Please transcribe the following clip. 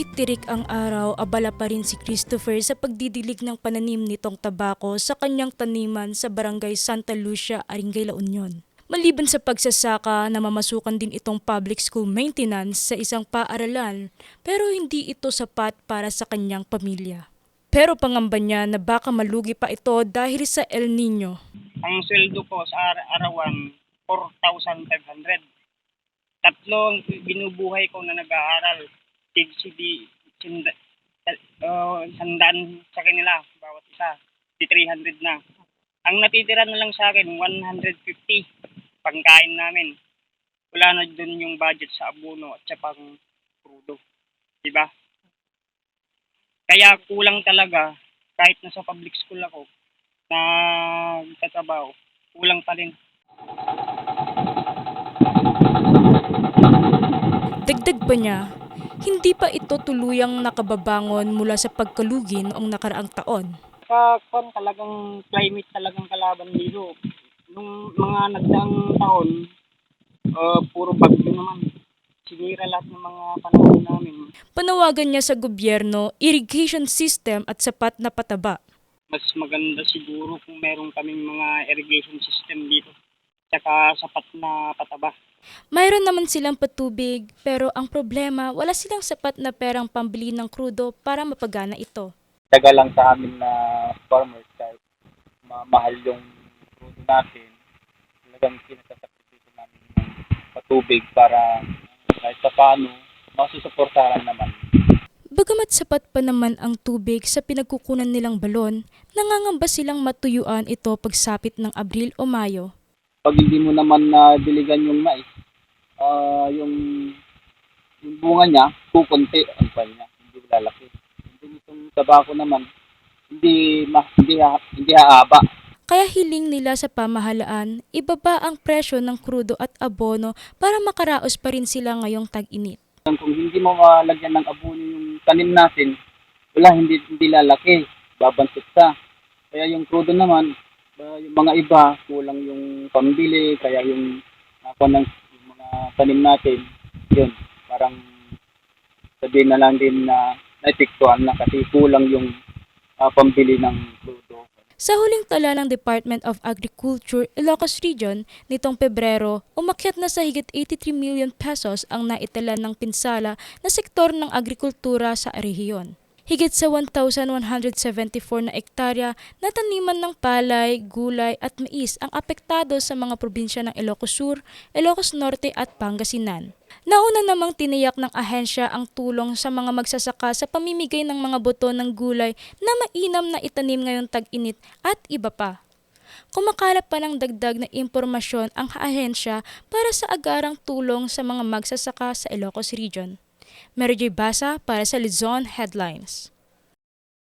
Kahit tirik ang araw, abala pa rin si Christopher sa pagdidilig ng pananim nitong tabako sa kanyang taniman sa barangay Santa Lucia, Aringay, La Union. Maliban sa pagsasaka, namamasukan din itong public school maintenance sa isang paaralan pero hindi ito sapat para sa kanyang pamilya. Pero pangamba niya na baka malugi pa ito dahil sa El Nino. Ang sweldo ko sa ar- arawan, 4,500. Tatlo ang binubuhay ko na nag-aaral. Tig si sinda, uh, sandaan sa kanila, bawat isa. Di 300 na. Ang natitira na lang sa akin, 150 pangkain namin. Wala na dun yung budget sa abono at sa pang crudo. Diba? Kaya kulang talaga, kahit nasa public school ako, na tatrabaho, kulang pa rin. Dagdag pa niya, hindi pa ito tuluyang nakababangon mula sa pagkalugi noong nakaraang taon. Sa kwan talagang climate talagang kalaban dito. Nung mga nagdaang taon, uh, puro bagyo naman. Sinira lahat ng mga panahon namin. Panawagan niya sa gobyerno, irrigation system at sapat na pataba. Mas maganda siguro kung meron kaming mga irrigation system dito. Tsaka sapat na pataba. Mayroon naman silang patubig, pero ang problema, wala silang sapat na perang pambili ng krudo para mapagana ito. taga lang sa amin na farmers kahit ma- mahal yung crudo natin, talagang sinasasakripisyo namin ng patubig para kahit pa paano, masusuportahan naman. Bagamat sapat pa naman ang tubig sa pinagkukunan nilang balon, nangangamba silang matuyuan ito pagsapit ng Abril o Mayo. Pag hindi mo naman na diligan yung mais, ah yung, yung bunga niya, kukunti ang pan niya, hindi lalaki. Hindi itong tabako naman, hindi, ma, hindi, ha, hindi haaba. Kaya hiling nila sa pamahalaan, ibaba ang presyo ng krudo at abono para makaraos pa rin sila ngayong tag-init. kung hindi mo malagyan ng abono yung tanim natin, wala, hindi, hindi lalaki, babansot sa. Kaya yung crudo naman, ah, yung mga iba, kulang yung pambili, kaya yung, ako ng yung mga tanim natin, yun, parang sabihin na lang din na naepektuhan na kasi kulang yung ah, pambili ng crudo. Sa huling tala ng Department of Agriculture, Ilocos Region, nitong Pebrero, umakyat na sa higit 83 million pesos ang naitala ng pinsala na sektor ng agrikultura sa rehiyon. Higit sa 1,174 na ektarya na taniman ng palay, gulay at mais ang apektado sa mga probinsya ng Ilocos Sur, Ilocos Norte at Pangasinan. Nauna namang tiniyak ng ahensya ang tulong sa mga magsasaka sa pamimigay ng mga buto ng gulay na mainam na itanim ngayong tag-init at iba pa. Kumakalap pa ng dagdag na impormasyon ang ahensya para sa agarang tulong sa mga magsasaka sa Ilocos Region. Mary J. Basa para sa Luzon Headlines.